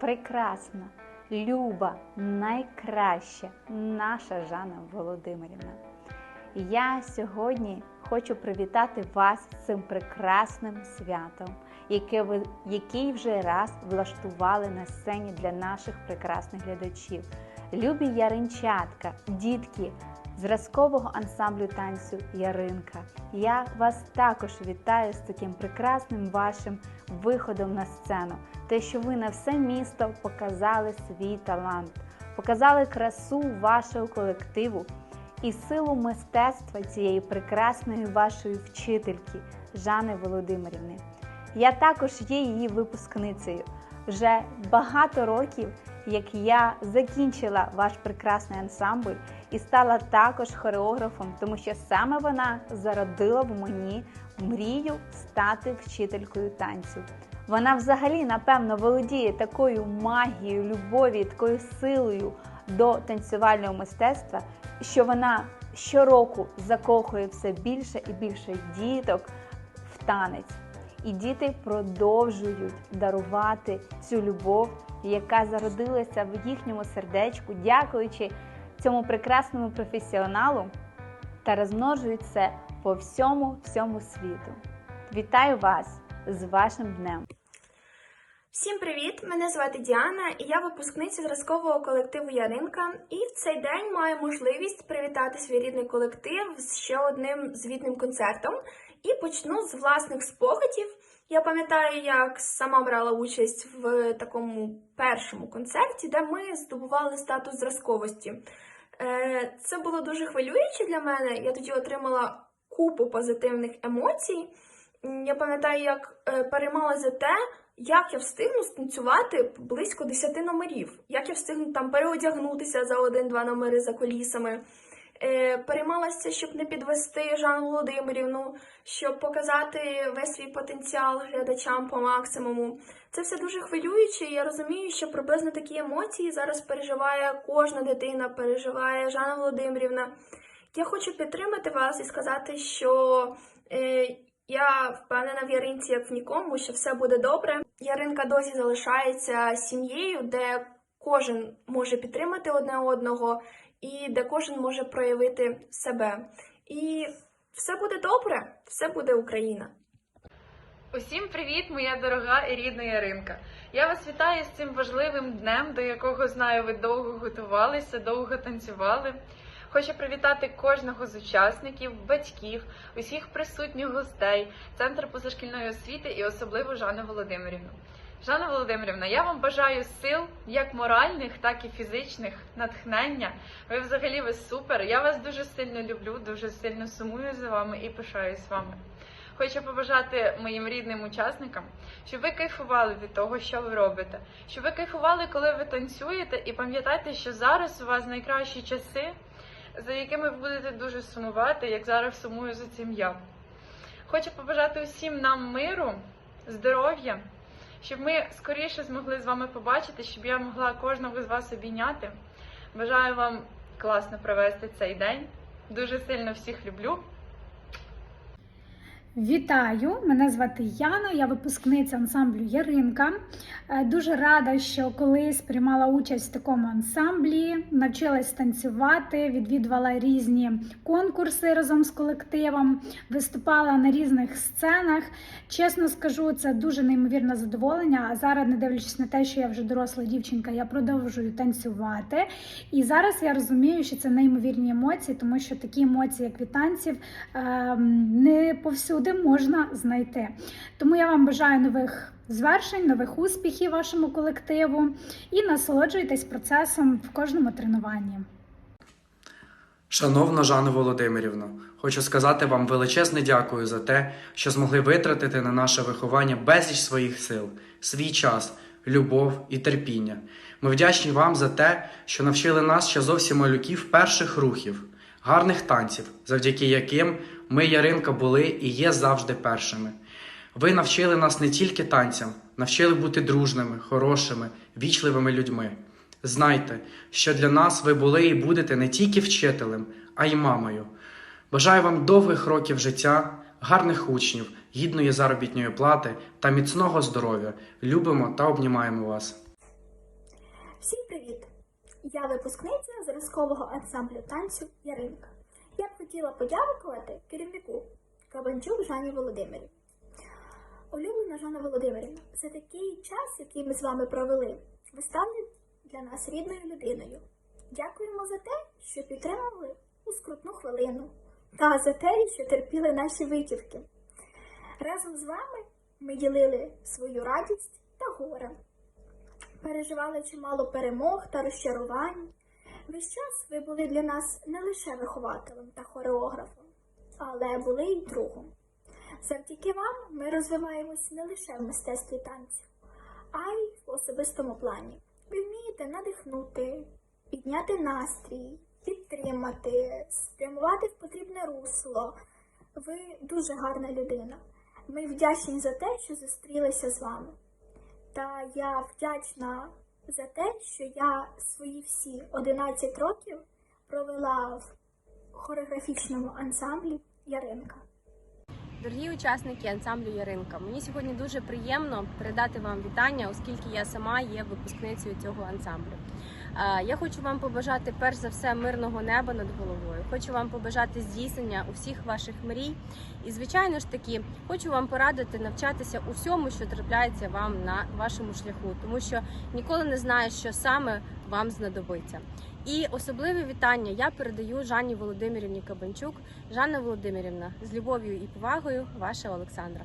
прекрасна, люба, найкраща наша Жанна Володимирівна. Я сьогодні хочу привітати вас з цим прекрасним святом, яке ви який вже раз влаштували на сцені для наших прекрасних глядачів. Любі яринчатка, дітки зразкового ансамблю танцю Яринка. Я вас також вітаю з таким прекрасним вашим виходом на сцену. Те, що ви на все місто показали свій талант, показали красу вашого колективу і силу мистецтва цієї прекрасної вашої вчительки Жани Володимирівни. Я також є її випускницею. Вже багато років, як я закінчила ваш прекрасний ансамбль і стала також хореографом, тому що саме вона зародила в мені мрію стати вчителькою танцю. Вона взагалі, напевно, володіє такою магією, любові, такою силою до танцювального мистецтва, що вона щороку закохує все більше і більше діток в танець. І діти продовжують дарувати цю любов, яка зародилася в їхньому сердечку, дякуючи цьому прекрасному професіоналу та розмножують це по всьому всьому світу. Вітаю вас з вашим днем! Всім привіт! Мене звати Діана, і я випускниця зразкового колективу Яринка. І в цей день маю можливість привітати свій рідний колектив з ще одним звітним концертом. І почну з власних спогадів. Я пам'ятаю, як сама брала участь в такому першому концерті, де ми здобували статус зразковості. Е, Це було дуже хвилююче для мене. Я тоді отримала купу позитивних емоцій. Я пам'ятаю, як е, переймалася за те, як я встигну станцювати близько 10 номерів, як я встигну там переодягнутися за один-два номери за колісами. Е, переймалася, щоб не підвести Жанну Володимирівну, щоб показати весь свій потенціал глядачам по максимуму. Це все дуже хвилююче. і Я розумію, що приблизно такі емоції зараз переживає кожна дитина, переживає Жанна Володимирівна. Я хочу підтримати вас і сказати, що е, я впевнена в Яринці як в нікому, що все буде добре. Яринка досі залишається сім'єю, де кожен може підтримати одне одного і де кожен може проявити себе. І все буде добре, все буде Україна. Усім привіт, моя дорога і рідна Яринка. Я вас вітаю з цим важливим днем, до якого знаю, ви довго готувалися, довго танцювали. Хочу привітати кожного з учасників, батьків, усіх присутніх гостей, Центр позашкільної освіти і особливо Жанну Володимирівну. Жанна Володимирівна, я вам бажаю сил, як моральних, так і фізичних, натхнення. Ви взагалі ви супер. Я вас дуже сильно люблю, дуже сильно сумую за вами і пишаюсь вами. Хочу побажати моїм рідним учасникам, щоб ви кайфували від того, що ви робите, щоб ви кайфували, коли ви танцюєте, і пам'ятайте, що зараз у вас найкращі часи, за якими ви будете дуже сумувати, як зараз сумую за цим я. Хочу побажати усім нам миру, здоров'я, щоб ми скоріше змогли з вами побачити, щоб я могла кожного з вас обійняти. Бажаю вам класно провести цей день. Дуже сильно всіх люблю. Вітаю! Мене звати Яна, я випускниця ансамблю Яринка. Е, Дуже рада, що колись приймала участь в такому ансамблі, навчилась танцювати, відвідувала різні конкурси разом з колективом, виступала на різних сценах. Чесно скажу, це дуже неймовірне задоволення. А зараз, не дивлячись на те, що я вже доросла дівчинка, я продовжую танцювати. І зараз я розумію, що це неймовірні емоції, тому що такі емоції, як від танців, ем, не повсюди можна знайти. Тому я вам бажаю нових звершень, нових успіхів вашому колективу і насолоджуйтесь процесом в кожному тренуванні. Шановна Жанна Володимирівна, хочу сказати вам величезне дякую за те, що змогли витратити на наше виховання безліч своїх сил, свій час, любов і терпіння. Ми вдячні вам за те, що навчили нас ще зовсім малюків перших рухів, гарних танців, завдяки яким ми, Яринка, були і є завжди першими. Ви навчили нас не тільки танцям, навчили бути дружними, хорошими, вічливими людьми. Знайте, що для нас ви були і будете не тільки вчителем, а й мамою. Бажаю вам довгих років життя, гарних учнів, гідної заробітної плати та міцного здоров'я. Любимо та обнімаємо вас. Всім привіт! Я випускниця зразкового ансамблю танцю Яринка. Хотіла подякувати керівнику Кабанчук Жанні Володимирівні. Улюблена Жанна Володимирівна, за такий час, який ми з вами провели, ви стали для нас рідною людиною. Дякуємо за те, що підтримували у скрутну хвилину, та за те, що терпіли наші витівки. Разом з вами ми ділили свою радість та горе, переживали чимало перемог та розчарувань. Весь час ви були для нас не лише вихователем та хореографом, але були й другом. Завдяки вам ми розвиваємось не лише в мистецтві танцю, а й в особистому плані. Ви вмієте надихнути, підняти настрій, підтримати, спрямувати в потрібне русло. Ви дуже гарна людина. Ми вдячні за те, що зустрілися з вами. Та я вдячна за те, що я свої всі 11 років провела в хореографічному ансамблі Яринка. Дорогі учасники ансамблю Яринка, мені сьогодні дуже приємно передати вам вітання, оскільки я сама є випускницею цього ансамблю. Я хочу вам побажати перш за все мирного неба над головою. Хочу вам побажати здійснення усіх ваших мрій. І, звичайно ж таки, хочу вам порадити навчатися усьому, що трапляється вам на вашому шляху, тому що ніколи не знаєш, що саме вам знадобиться. І особливе вітання я передаю Жанні Володимирівні Кабанчук. Жанна Володимирівна, з любов'ю і повагою, ваша Олександра.